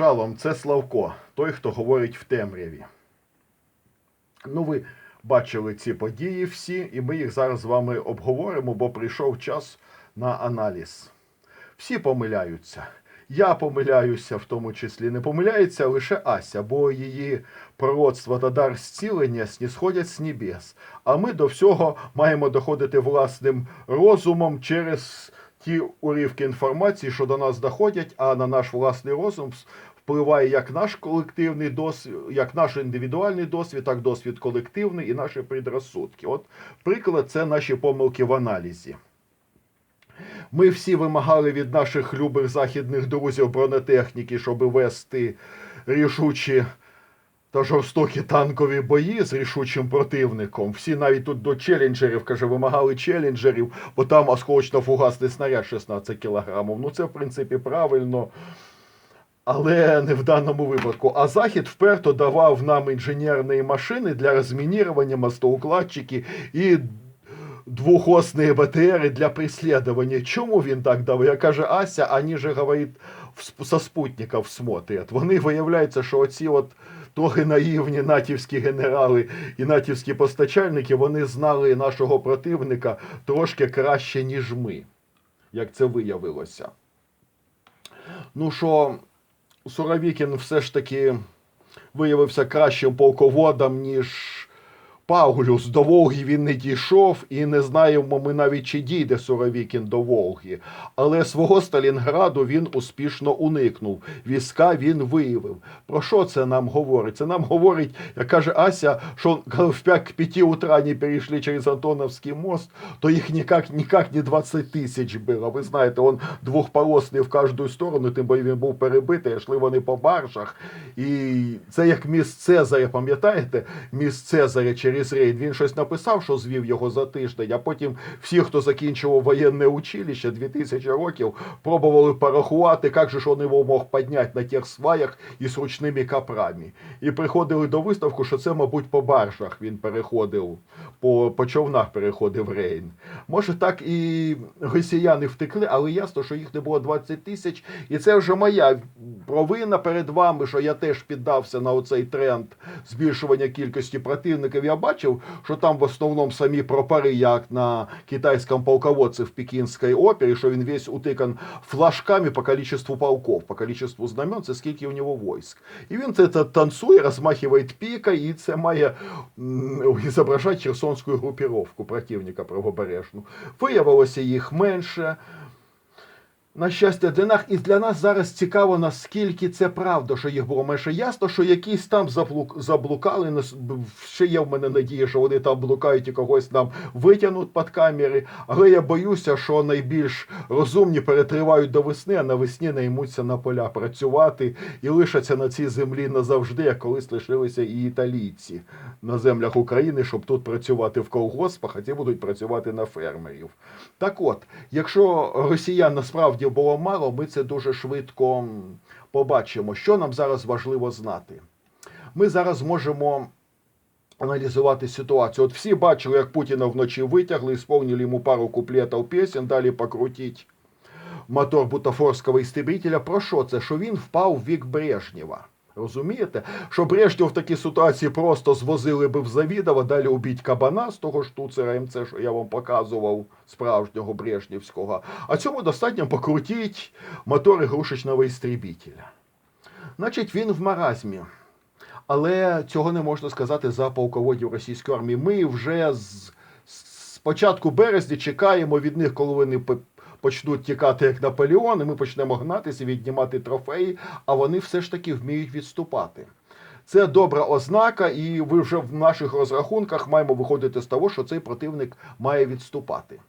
Шалом, це Славко, той, хто говорить в темряві. Ну, ви бачили ці події всі, і ми їх зараз з вами обговоримо, бо прийшов час на аналіз. Всі помиляються. Я помиляюся, в тому числі. Не помиляється лише Ася, бо її пророцтво та дар зцілення снісходять з небес. А ми до всього маємо доходити власним розумом через ті уривки інформації, що до нас доходять, а на наш власний розум впливає як наш колективний досвід, як наш індивідуальний досвід, так досвід колективний і наші предрассудки. От приклад це наші помилки в аналізі. Ми всі вимагали від наших любих західних друзів бронетехніки, щоб вести рішучі та жорстокі танкові бої з рішучим противником. Всі навіть тут до челенджерів, каже, вимагали челенджерів, бо там осколочно-фугасний снаряд 16 кілограмів. Ну це в принципі правильно. Але не в даному випадку. А Захід вперто давав нам інженерні машини для розмінірування, мостоукладчики і двухосные БТРи для преследования. Чому він так дав? Я каже, Ася, они же, говорит, в сп- со спутників смотрять. Вони виявляється, що оці от трохи наївні натівські генерали і натівські постачальники, вони знали нашого противника трошки краще, ніж ми, як це виявилося. Ну що, Суровікін все ж таки виявився кращим полководом, ніж Паулюс. До Волги він не дійшов, і не знаємо ми навіть, чи дійде Суровікін до Волги. Але свого Сталінграду він успішно уникнув. Війська він виявив. Про що це нам говорить? Це нам говорить, як каже Ася, що в 5 к 5 утра не перейшли через Антоновський мост, то їх ніяк, ніяк не 20 тисяч було. Ви знаєте, он двохполосний в кожну сторону, тим бо він був перебитий, йшли вони по баржах. І це як міст Цезаря, пам'ятаєте? Міст Цезаря через Рейн. Він щось написав, що звів його за тиждень, а потім всі, хто закінчував воєнне училище 2000 років, пробували порахувати, як же ж він його мог підняти на тих сваях із ручними капрами. І приходили до виставку, що це, мабуть, по баржах він переходив, по, по човнах переходив Рейн. Може, так і росіяни втекли, але ясно, що їх не було 20 тисяч. І це вже моя провина перед вами, що я теж піддався на оцей тренд збільшування кількості противників. Я бачив, що там в основному самі пропари, як на китайському полководці в Пекінській опері, що він весь утикан флажками по количеству полков, по количеству знамен, це скільки у нього войск. І він це та- танцює, розмахує пікою, і це має зображати херсонську групіровку противника правобережну. Виявилося їх менше. На щастя, для нас і для нас зараз цікаво, наскільки це правда, що їх було менше. Ясно, що якісь там заблук, заблукали. Ще є в мене надія, що вони там блукають і когось нам витягнуть під камери. Але я боюся, що найбільш розумні перетривають до весни, а навесні наймуться на поля працювати і лишаться на цій землі назавжди, як колись лишилися і італійці на землях України, щоб тут працювати в колгоспах, а ті будуть працювати на фермерів. Так от, якщо росіян насправді було мало, ми це дуже швидко побачимо. Що нам зараз важливо знати? Ми зараз можемо аналізувати ситуацію. От всі бачили, як Путіна вночі витягли, сповнили йому пару куплетів пісень, далі покрутіть мотор бутафорського істребителя. Про що це? Що він впав в вік Брежнєва. Розумієте? Що Брежнєв в такій ситуації просто звозили би в Завідово, далі убіть кабана з того штуцера МЦ, що я вам показував, справжнього Брежнєвського. А цьому достатньо покрутіть мотор ігрушечного істребителя. Значить, він в маразмі. Але цього не можна сказати за полководів російської армії. Ми вже з, з початку березня чекаємо від них, коли вони почнуть тікати як Наполеон, і ми почнемо гнатися, віднімати трофеї, а вони все ж таки вміють відступати. Це добра ознака, і ви вже в наших розрахунках маємо виходити з того, що цей противник має відступати.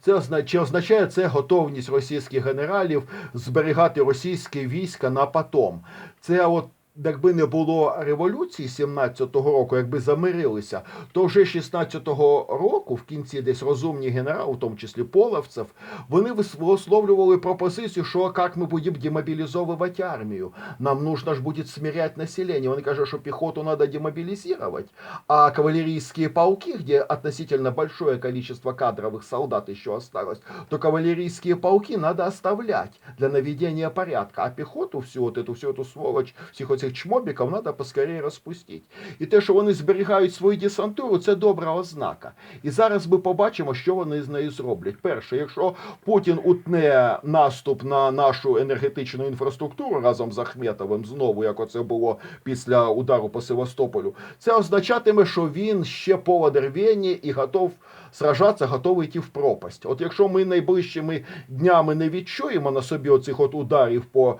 Це чи означає це готовність російських генералів зберігати російське війська на потом. Це от якби не було революції 17-го року, якби замирилися, то вже 16-го року, в кінці десь розумні генерали, в тому числі Половцев, вони вис- висловлювали пропозицію, що як ми будемо демобілізовувати армію. Нам нужно ж буде смирять населення. Вони кажуть, що піхоту треба демобілізувати, а кавалерийские полки, где относительно большое количество кадровых солдат еще осталось, то кавалерийские полки надо оставлять для наведения порядка, а пехоту всю вот эту, всю эту сволочь, всіх оцих чмобіків надо поскорее розпустити. І те, що вони зберігають свою десантуру, це добра ознака. І зараз ми побачимо, що вони з нею зроблять. Перше, якщо Путін утне наступ на нашу енергетичну інфраструктуру разом з Ахметовим, знову, як оце було після удару по Севастополю, це означатиме, що він ще рвіння і готов сражатися, готовий йти в пропасть. От якщо ми найближчими днями не відчуємо на собі оцих от ударів по,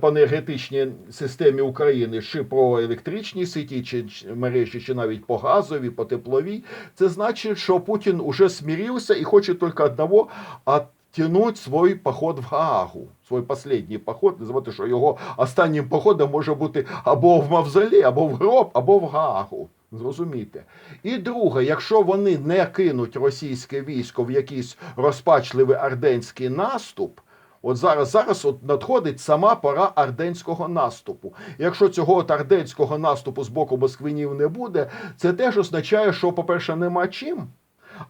по енергетичній системі України, чи по електричній сеті, чи мережі, чи навіть по газовій, по тепловій, це значить, що Путін уже смирився і хоче тільки одного оттянуть свій поход в Гаагу. Свій останній поход, називати, що його останнім походом може бути або в Мавзолей, або в гроб, або в Гаагу. Зрозумійте. І друге, якщо вони не кинуть російське військо в якийсь розпачливий арденський наступ, от зараз, зараз от надходить сама пора арденського наступу. Якщо цього от арденського наступу з боку москвинів не буде, це теж означає, що, по-перше, нема чим.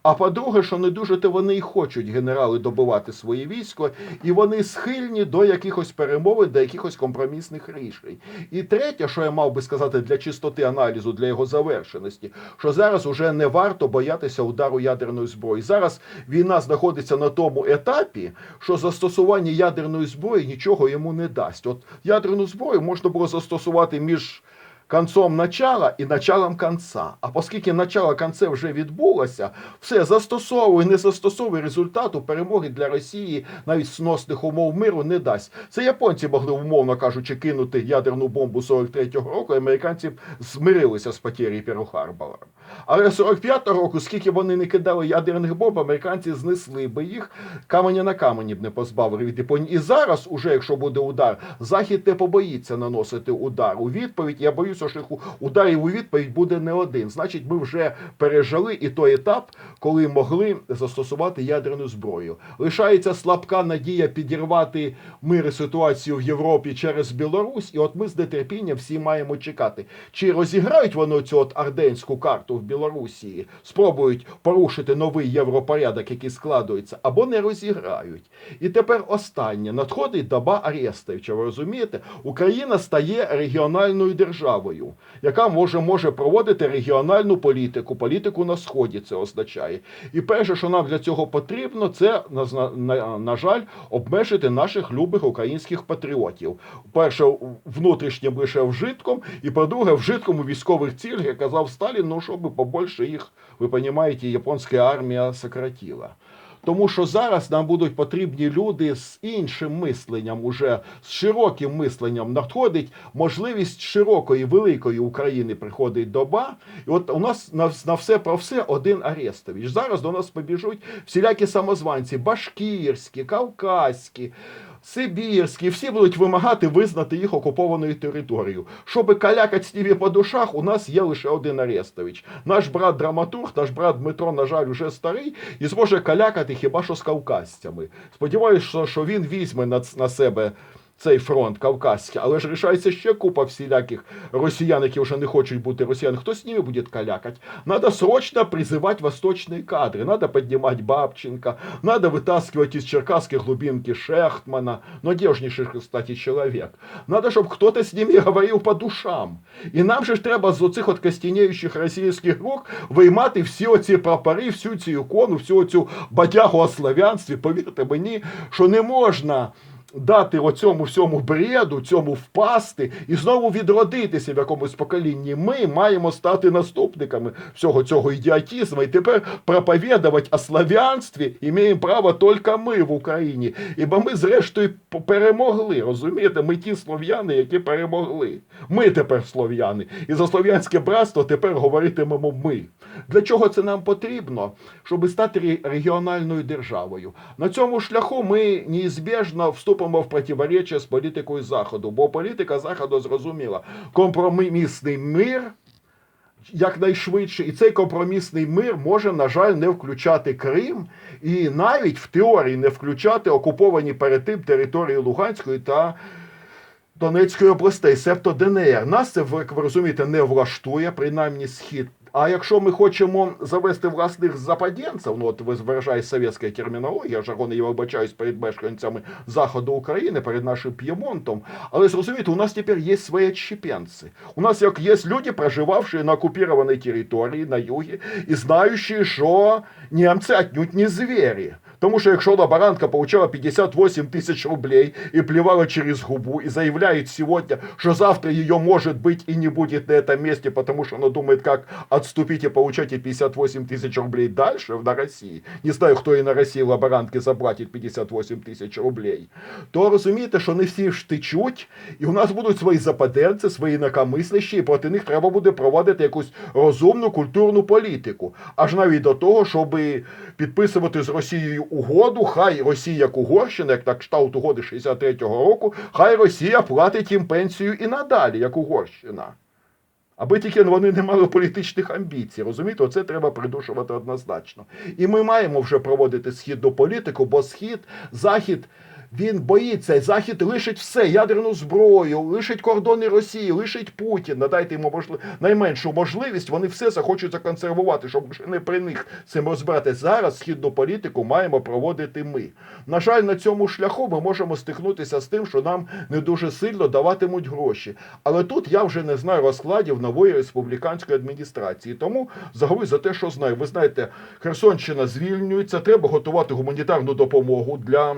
А по-друге, що не дуже то вони і хочуть генерали добивати своє військо, і вони схильні до якихось перемовин, до якихось компромісних рішень. І третє, що я мав би сказати для чистоти аналізу, для його завершеності, що зараз уже не варто боятися удару ядерної зброї. Зараз війна знаходиться на тому етапі, що застосування ядерної зброї нічого йому не дасть. От ядерну зброю можна було застосувати між концом начала і началом конца. А оскільки начало конце вже відбулося, все застосовує, не застосовує результату перемоги для Росії навіть сносних умов миру не дасть. Це японці могли, умовно кажучи, кинути ядерну бомбу 43-го року, американці змирилися з потері Перл-Харбора. Але 45-го року, скільки вони не кидали ядерних бомб, американці знесли би їх, каменя на камені б не позбавили від Японії. І зараз, уже якщо буде удар, Захід не побоїться наносити удар у відповідь. Я боюся, що їх ударів у відповідь буде не один. Значить, ми вже пережили і той етап, коли могли застосувати ядерну зброю. Лишається слабка надія підірвати мир і ситуацію в Європі через Білорусь. І от ми з нетерпінням всі маємо чекати, чи розіграють вони цю от арденську карту в Білорусі, спробують порушити новий європорядок, який складується, або не розіграють. І тепер останнє надходить доба Арестовича. Ви розумієте, Україна стає регіональною державою, яка може, може проводити регіональну політику, політику на сході. Це означає. І перше, що нам для цього потрібно, це на, на, на жаль, обмежити наших любих українських патріотів. Перше, внутрішнім лише вжитком, і по-друге, вжитком у військових цілях, як казав Сталін, ну щоб побольше їх, ви розумієте, японська армія сократила. Тому що зараз нам будуть потрібні люди з іншим мисленням, уже з широким мисленням надходить можливість широкої, великої України приходить доба. І от у нас на, на все про все один Арестович. Зараз до нас побіжуть всілякі самозванці, башкірські, кавказькі. Сибірські, всі будуть вимагати визнати їх окупованою територією. Щоби калякати сніві по душах, у нас є лише один Арестович. Наш брат драматург, наш брат Дмитро, на жаль, уже старий і зможе калякати хіба що з кавказцями. Сподіваюся, що, він візьме на себе цей фронт кавказький, але ж рішається ще купа всіляких росіян, які вже не хочуть бути росіянами. Хто з ними буде калякать? Надо срочно призывать восточные кадры. Надо поднимать Бабченко, надо вытаскивать из черкасской глубинки Шехтмана, надежнейший, кстати, человек. Надо, чтобы кто-то с ними говорил по душам. І нам же ж треба з оцих от костінеючих російських рук виймати всі оці прапори, всю цю ікону, всю цю батягу о славянстві. Повірте мені, що не можна дати оцьому всьому бреду, цьому впасти і знову відродитися в якомусь поколінні. Ми маємо стати наступниками всього цього ідіотізму і тепер проповідувати о славянстві маємо право тільки ми в Україні. Ібо ми, зрештою, перемогли. Розумієте, ми ті слов'яни, які перемогли. Ми тепер слов'яни. І за слов'янське братство тепер говоритимемо ми. Для чого це нам потрібно? Щоб стати регіональною державою. На цьому шляху ми неізбіжно вступимо вступимо в противоречие з політикою Заходу, бо політика Заходу зрозуміла компромісний мир якнайшвидше, і цей компромісний мир може, на жаль, не включати Крим і навіть в теорії не включати окуповані перед тим території Луганської та Донецької областей, себто ДНР. Нас це, як ви розумієте, не влаштує, принаймні схід. А якщо ми хочемо завести власних западенців, ну от ви виражає совєтська термінологія, жаргон я вибачаюсь перед мешканцями Заходу України, перед нашим П'ємонтом, але зрозумійте, у нас тепер є свої чіпенці. У нас як є люди, проживавші на окупованій території, на югі, і знаючи, що німці отнюдь не звірі. Тому що якщо лаборантка получала 58 тысяч рублей и плевала через губу и заявляет сегодня, что завтра ее может быть и не будет на этом месте, потому что она думает, как отступить и получать эти 58 тысяч рублей дальше на России, не знаю, хто і на Росії лаборантки заплатить 58 тисяч рублей, то розумієте, що не всі ж течуть, і у нас будуть свої западенці, свої інакомислящі, і проти них треба буде проводити якусь розумну культурну політику. Аж навіть до того, щоб Підписувати з Росією угоду, хай Росія як Угорщина, як на кшталт угоди 63-го року, хай Росія платить їм пенсію і надалі, як Угорщина. Аби тільки вони не мали політичних амбіцій, розумієте, оце треба придушувати однозначно. І ми маємо вже проводити східну політику, бо схід, захід. Він боїться, захід лишить все, ядерну зброю, лишить кордони Росії, лишить Путін. Надайте йому можли... найменшу можливість. Вони все захочуть законсервувати, щоб не при них цим розбирати. Зараз східну політику маємо проводити ми. На жаль, на цьому шляху ми можемо стикнутися з тим, що нам не дуже сильно даватимуть гроші. Але тут я вже не знаю розкладів нової республіканської адміністрації. Тому заговорю за те, що знаю. Ви знаєте, Херсонщина звільнюється, треба готувати гуманітарну допомогу для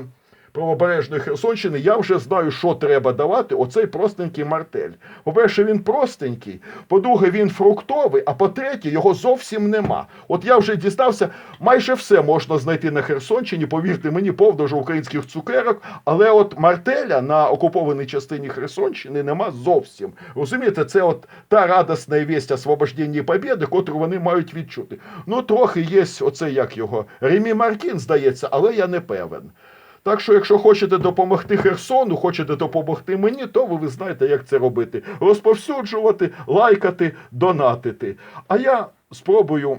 правобережної Херсонщини, я вже знаю, що треба давати. Оцей простенький мартель. По-перше, він простенький. По-друге, він фруктовий, а по-третє, його зовсім нема. От я вже дістався, майже все можна знайти на Херсонщині, повірте мені, повдовж українських цукерок, але от мартеля на окупованій частині Херсонщини нема зовсім. Розумієте, це от та радісна вість освобождення і побєди, котру вони мають відчути. Ну, трохи є оце як його. Ремі Маркін, здається, але я не певен. Так що, якщо хочете допомогти Херсону, хочете допомогти мені, то ви, ви знаєте, як це робити: розповсюджувати, лайкати, донатити. А я спробую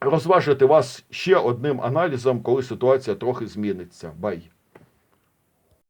розважити вас ще одним аналізом, коли ситуація трохи зміниться. Бай!